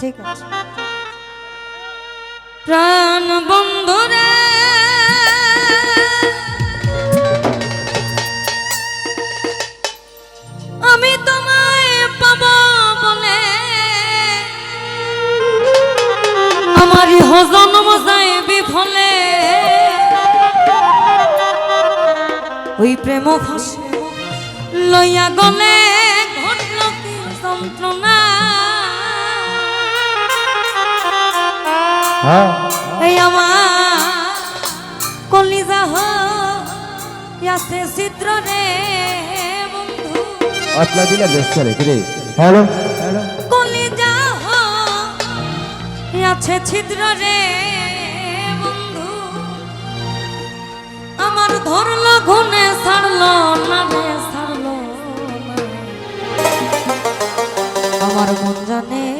ঠিক আছে। প্রাণ বন্ধুরা আমি পাব বিফলে। ওই প্রেম ফাঁসে লইয়া গলে ঘটল যন্ত্রণা। আমার কলিজা হতে চিত্র রে বন্ধু? দিলে হ্যালো। কলিজা ছিদ্র রে বন্ধু? আমার ধরলো ঘুনে ছাড়লো না রে ছাড়লো। আমার মন জানে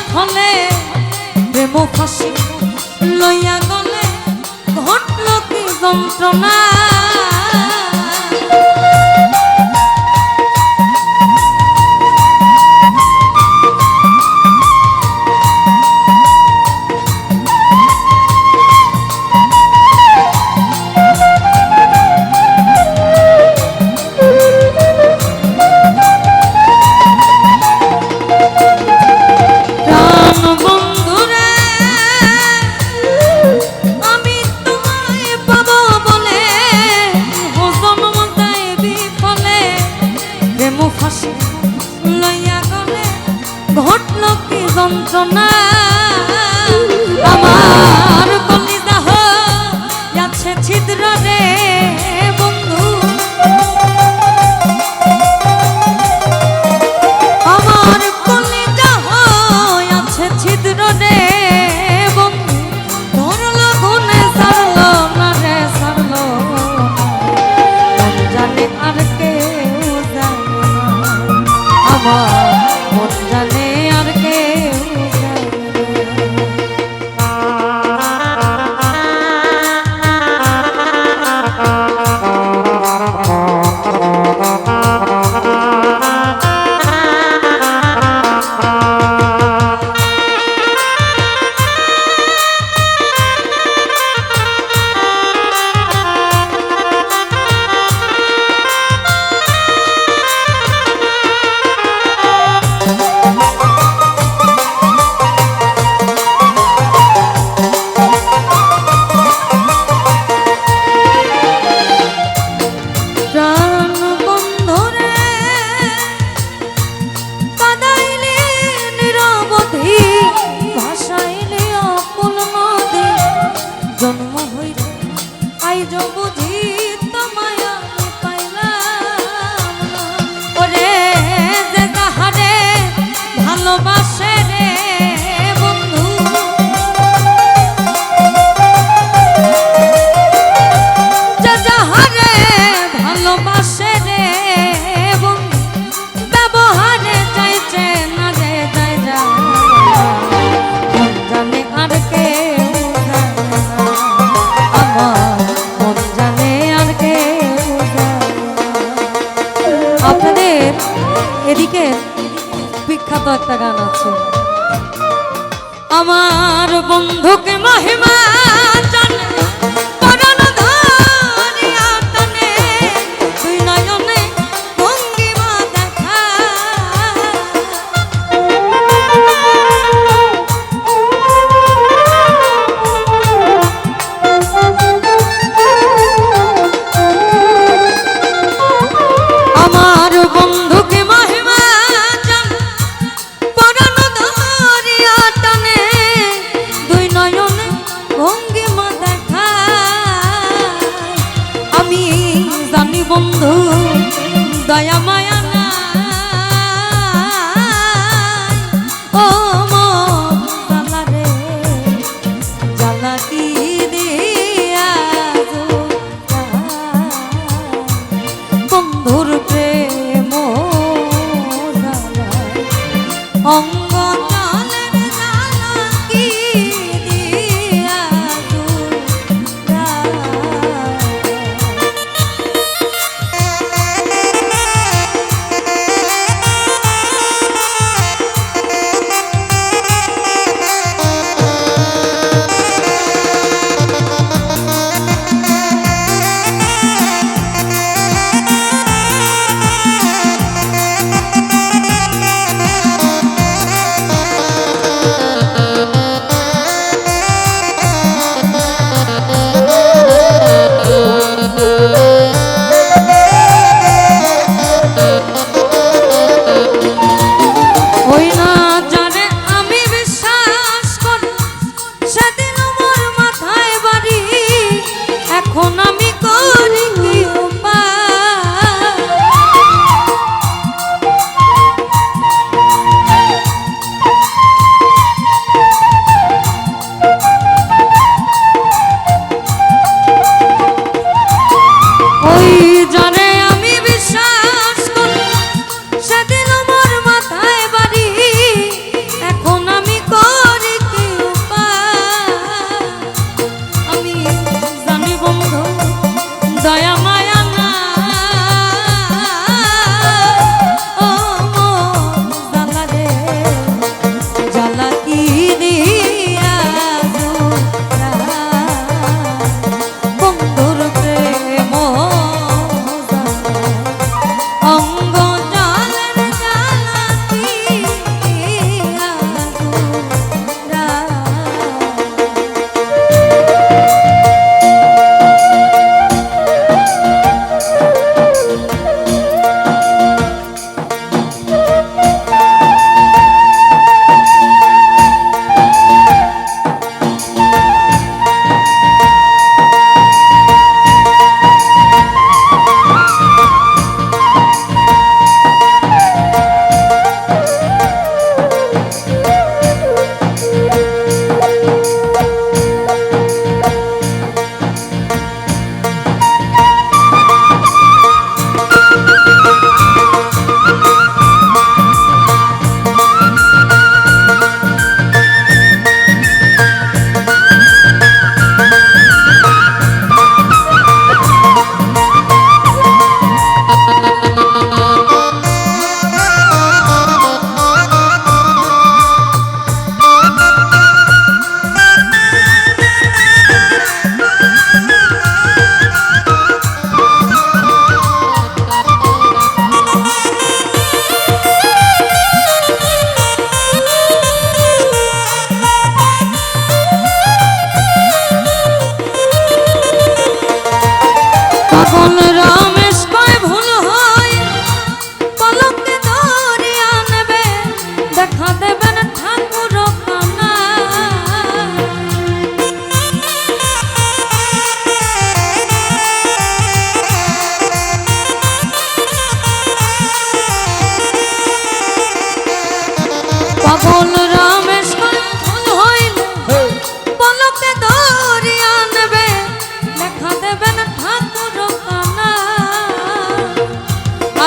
বিফলে প্রেম ফাঁসি লইয়া গলে ঘটল কি যন্ত্রণা? যন্ত্রণা এদিকে বিখ্যাত একটা গান আছে। আমার বন্ধুকে মহিমা জানে বন্ধু দয়া মায়া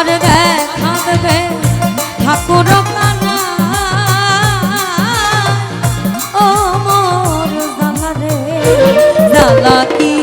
আর দেখা দেবে ঠাকুর ও মোর জালা রে জালা কি